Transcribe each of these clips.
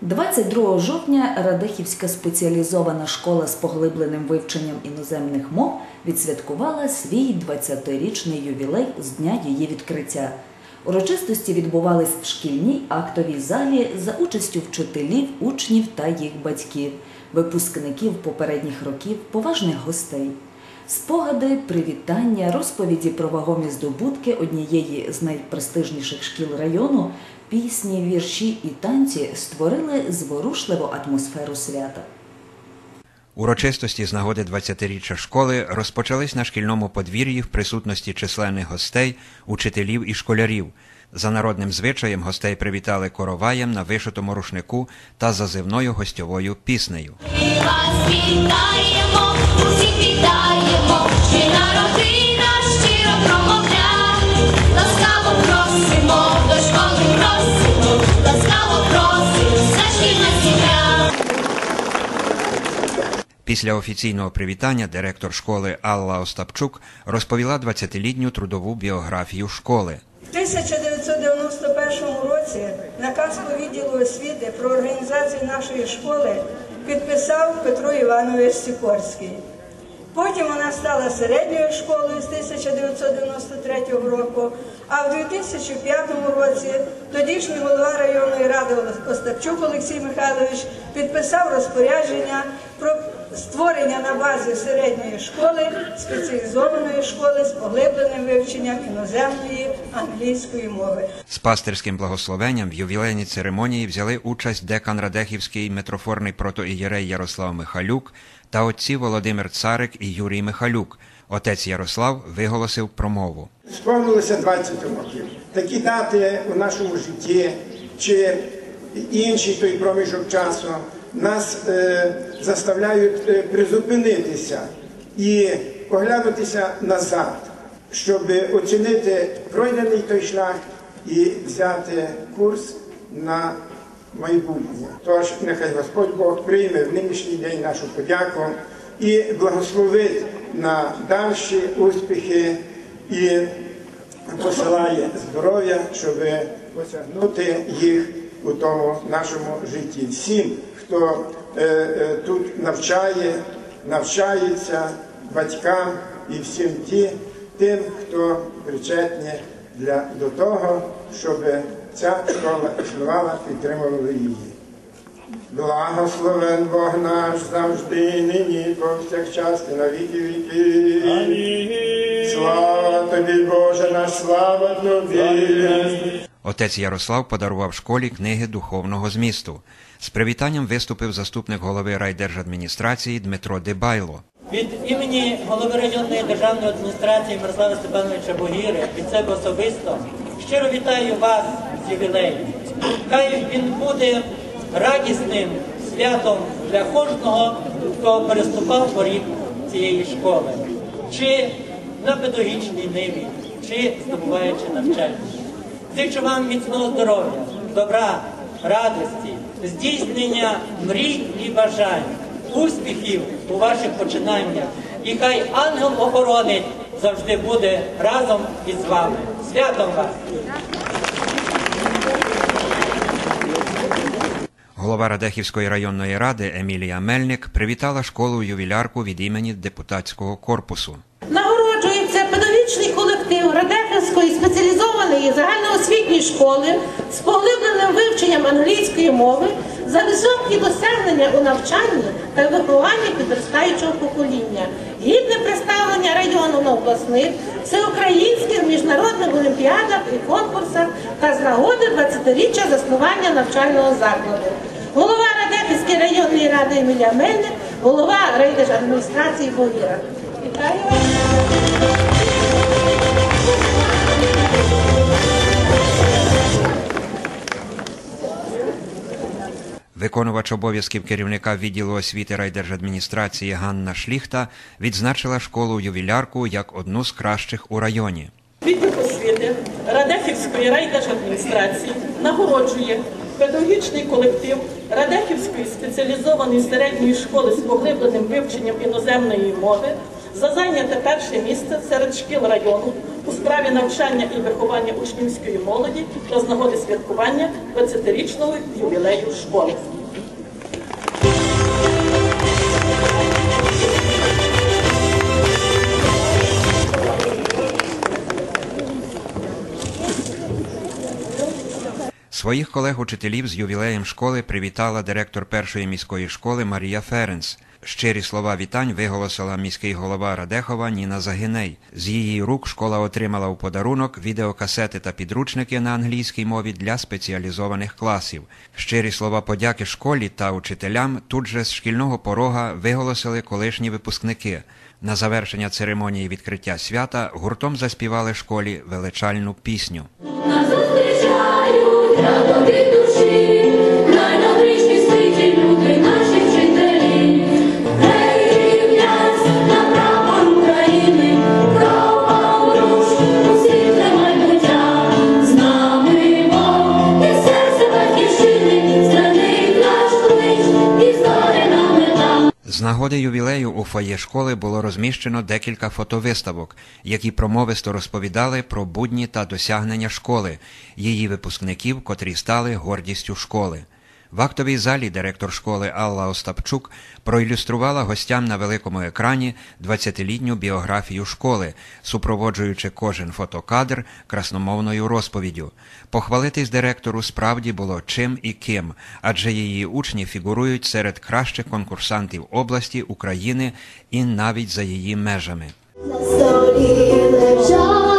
22 жовтня Радехівська спеціалізована школа з поглибленим вивченням іноземних мов відсвяткувала свій 20-річний ювілей з дня її відкриття. Урочистості відбувались в шкільній актовій залі за участю вчителів, учнів та їх батьків, випускників попередніх років, поважних гостей. Спогади, привітання, розповіді про вагомі здобутки однієї з найпрестижніших шкіл району, пісні, вірші і танці створили зворушливу атмосферу свята. Урочистості з нагоди 20-річчя школи розпочались на шкільному подвір'ї в присутності численних гостей, учителів і школярів. За народним звичаєм гостей привітали короваєм на вишитому рушнику та зазивною гостьовою піснею. Ми вас вітаємо, усіх вітаємо, Після офіційного привітання директор школи Алла Остапчук розповіла 20-літню трудову біографію школи. В 1991 році наказ по відділу освіти про організацію нашої школи підписав Петро Іванович Сікорський. Потім вона стала середньою школою з 1993 року, а в 2005 році тодішній голова районної ради Остапчук Олексій Михайлович підписав розпорядження про створення на базі середньої школи спеціалізованої школи з поглибленим вивченням іноземної англійської мови. З пастирським благословенням в ювілейній церемонії взяли участь декан Радехівський митрофорний протоієрей Ярослав Михалюк та отці Володимир Царик і Юрій Михалюк. Отець Ярослав виголосив промову. Сповнилося 20 років. Такі дати у нашому житті чи інший той проміжок часу нас е, заставляють е, призупинитися і поглянутися назад, щоб оцінити пройдений той шлях і взяти курс на майбутнє. Тож нехай Господь Бог прийме в нинішній день нашу подяку і благословить на дальші успіхи і посилає здоров'я, щоб осягнути їх у тому нашому житті. Всім, хто е, е, тут навчає, навчається батькам і всім ті, тим, хто причетні для, до того, щоб ця школа існувала, підтримували її. Благословен Бог наш завжди, нині, повсякчас, і на віки віки. Слава тобі, Боже наш, слава тобі. Отець Ярослав подарував школі книги духовного змісту. З привітанням виступив заступник голови райдержадміністрації Дмитро Дебайло. Від імені голови районної державної адміністрації Мирослава Степановича Богіри від себе особисто щиро вітаю вас з ювілеєм. Хай він буде радісним святом для кожного, хто переступав поріг цієї школи, чи на педагогічній ниві, чи здобуваючи навчання. Зичу вам міцного здоров'я, добра, радості, здійснення мрій і бажань, успіхів у ваших починаннях. І хай ангел-охоронець завжди буде разом із вами. Святом вас! Голова Радехівської районної ради Емілія Мельник привітала школу ювілярку від імені депутатського корпусу. Нагороджується педагогічний колектив Радехівської спеціалізованої загальноосвітньої школи з поглибленим вивченням англійської мови за високі досягнення у навчанні та вихованні підростаючого покоління, гідне представлення району на обласних, всеукраїнських міжнародних олімпіадах і конкурсах та з нагоди 20-річчя заснування навчального закладу. Голова Радехівської районної ради Емілія Мельник, голова райдержадміністрації Богіра. Вітаю вас! Виконувач обов'язків керівника відділу освіти райдержадміністрації Ганна Шліхта відзначила школу ювілярку як одну з кращих у районі. Відділ освіти Радехівської райдержадміністрації нагороджує педагогічний колектив Радехівської спеціалізованої середньої школи з поглибленим вивченням іноземної мови за зайняте перше місце серед шкіл району у справі навчання і виховання учнівської молоді та з нагоди святкування 20-річного ювілею школи. Своїх колег-учителів з ювілеєм школи привітала директор першої міської школи Марія Ференс. Щирі слова вітань виголосила міський голова Радехова Ніна Загиней. З її рук школа отримала у подарунок відеокасети та підручники на англійській мові для спеціалізованих класів. Щирі слова подяки школі та учителям тут же з шкільного порога виголосили колишні випускники. На завершення церемонії відкриття свята гуртом заспівали школі величальну пісню. Tirando o grito З нагоди ювілею у фоє школи було розміщено декілька фотовиставок, які промовисто розповідали про будні та досягнення школи, її випускників, котрі стали гордістю школи. В актовій залі директор школи Алла Остапчук проілюструвала гостям на великому екрані 20-літню біографію школи, супроводжуючи кожен фотокадр красномовною розповіддю. Похвалитись директору справді було чим і ким, адже її учні фігурують серед кращих конкурсантів області, України і навіть за її межами. На столі лежать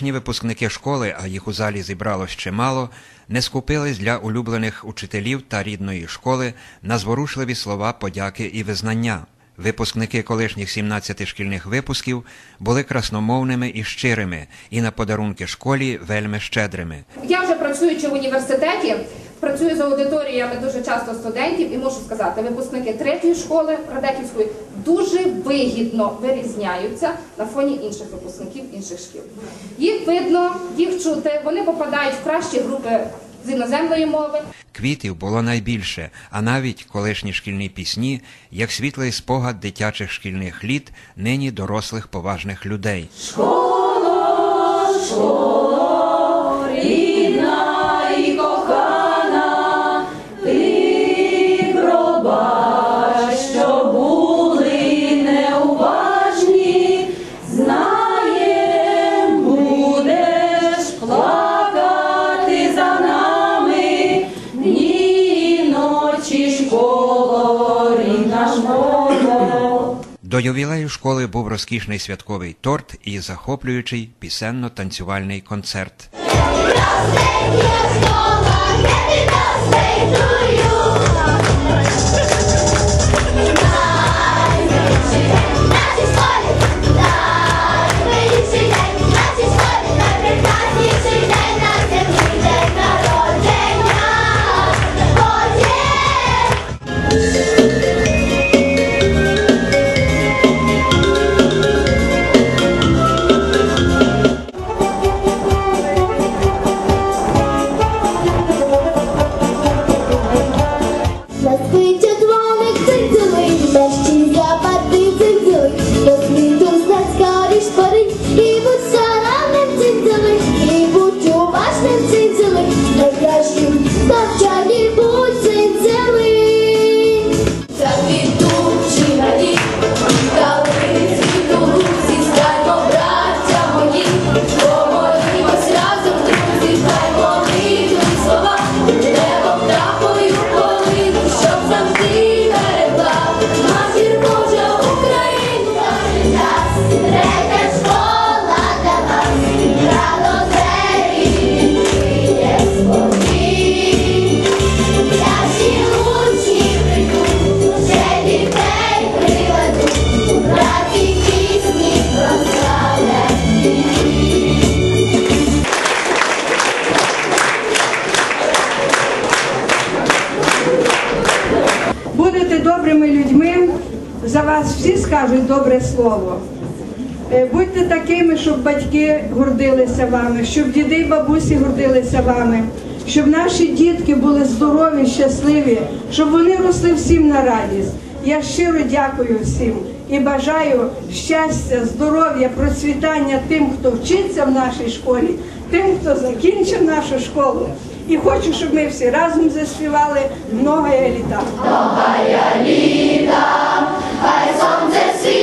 Колишні випускники школи, а їх у залі зібралось чимало, не скупились для улюблених учителів та рідної школи на зворушливі слова подяки і визнання. Випускники колишніх 17 шкільних випусків були красномовними і щирими, і на подарунки школі вельми щедрими. Я вже працюючи в університеті, працюю з аудиторіями дуже часто студентів і можу сказати, випускники третьої школи Радехівської дуже вигідно вирізняються на фоні інших випускників інших шкіл. Їх видно, їх чути, вони попадають в кращі групи з іноземної мови. Квітів було найбільше, а навіть колишні шкільні пісні, як світлий спогад дитячих шкільних літ, нині дорослих поважних людей. Рідна До ювілею школи був розкішний святковий торт і захоплюючий пісенно-танцювальний концерт. За вас всі скажуть добре слово. Е, Будьте такими, щоб батьки гордилися вами, щоб діди й бабусі гордилися вами, щоб наші дітки були здорові, щасливі, щоб вони росли всім на радість. Я щиро дякую всім і бажаю щастя, здоров'я, процвітання тим, хто вчиться в нашій школі, тим, хто закінчив нашу школу. І хочу, щоб ми всі разом заспівали многое літа. Многое літа, хай сонце світить.